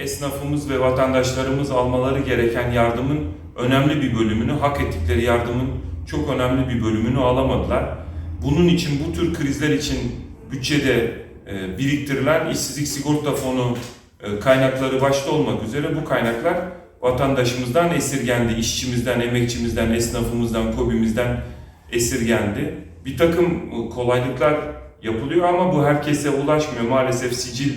esnafımız ve vatandaşlarımız almaları gereken yardımın önemli bir bölümünü, hak ettikleri yardımın çok önemli bir bölümünü alamadılar. Bunun için bu tür krizler için bütçede e, biriktirilen işsizlik sigorta fonu e, kaynakları başta olmak üzere bu kaynaklar vatandaşımızdan esirgendi, işçimizden, emekçimizden, esnafımızdan, kobimizden esirgendi. Bir takım e, kolaylıklar yapılıyor ama bu herkese ulaşmıyor. Maalesef sicil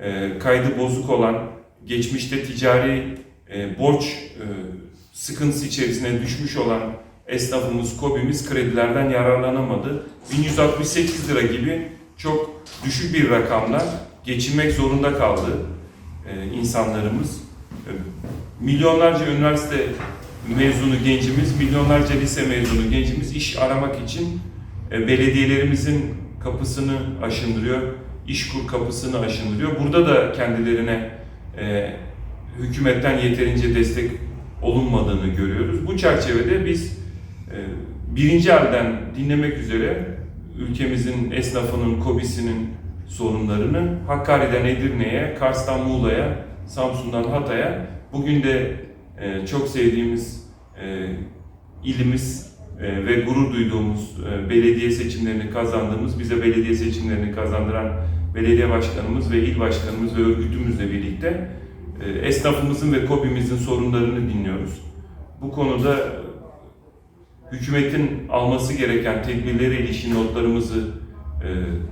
e, kaydı bozuk olan, geçmişte ticari e, borç e, sıkıntısı içerisine düşmüş olan esnafımız, kobimiz kredilerden yararlanamadı. 1168 lira gibi çok düşük bir rakamla geçinmek zorunda kaldı e, insanlarımız. E, milyonlarca üniversite mezunu gencimiz, milyonlarca lise mezunu gencimiz iş aramak için e, belediyelerimizin kapısını aşındırıyor, işkur kapısını aşındırıyor. Burada da kendilerine e, hükümetten yeterince destek olunmadığını görüyoruz. Bu çerçevede biz e, birinci elden dinlemek üzere ülkemizin esnafının, kobisinin sorunlarını Hakkari'den Edirne'ye, Kars'tan Muğla'ya, Samsun'dan Hatay'a, bugün de e, çok sevdiğimiz e, ilimiz e, ve gurur duyduğumuz e, belediye seçimlerini kazandığımız, bize belediye seçimlerini kazandıran belediye başkanımız ve il başkanımız ve örgütümüzle birlikte e, esnafımızın ve kobimizin sorunlarını dinliyoruz. Bu konuda hükümetin alması gereken tedbirlere ilişkin notlarımızı e,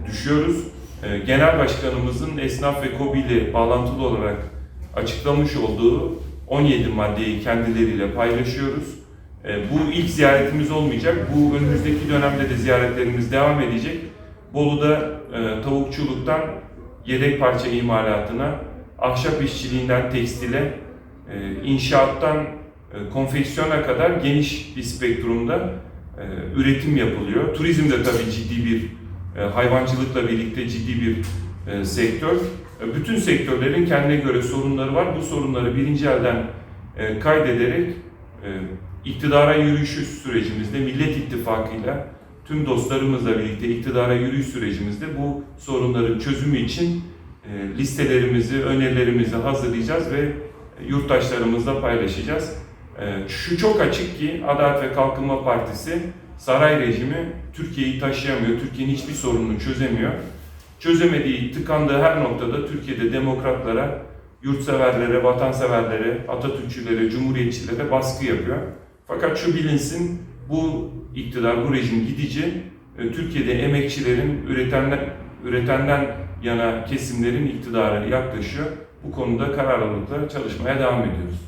düşüyoruz. Genel Başkanımızın esnaf ve KOBİ ile bağlantılı olarak açıklamış olduğu 17 maddeyi kendileriyle paylaşıyoruz. E, bu ilk ziyaretimiz olmayacak. Bu önümüzdeki dönemde de ziyaretlerimiz devam edecek. Bolu'da e, tavukçuluktan yedek parça imalatına, ahşap işçiliğinden tekstile, e, inşaattan konfeksiyona kadar geniş bir spektrumda üretim yapılıyor. Turizm de tabii ciddi bir hayvancılıkla birlikte ciddi bir sektör. Bütün sektörlerin kendine göre sorunları var. Bu sorunları birinci elden kaydederek iktidara yürüyüşü sürecimizde Millet İttifakı'yla tüm dostlarımızla birlikte iktidara yürüyüş sürecimizde bu sorunların çözümü için e, listelerimizi, önerilerimizi hazırlayacağız ve yurttaşlarımızla paylaşacağız. Ee, Şu çok açık ki Adalet ve Kalkınma Partisi saray rejimi Türkiye'yi taşıyamıyor, Türkiye'nin hiçbir sorununu çözemiyor. Çözemediği, tıkandığı her noktada Türkiye'de demokratlara, yurtseverlere, vatanseverlere, Atatürkçülere, Cumhuriyetçilere baskı yapıyor. Fakat şu bilinsin, bu iktidar, bu rejim gidici, e, Türkiye'de emekçilerin, üretenden, üretenden yana kesimlerin iktidara yaklaşıyor. Bu konuda kararlılıkla çalışmaya devam ediyoruz.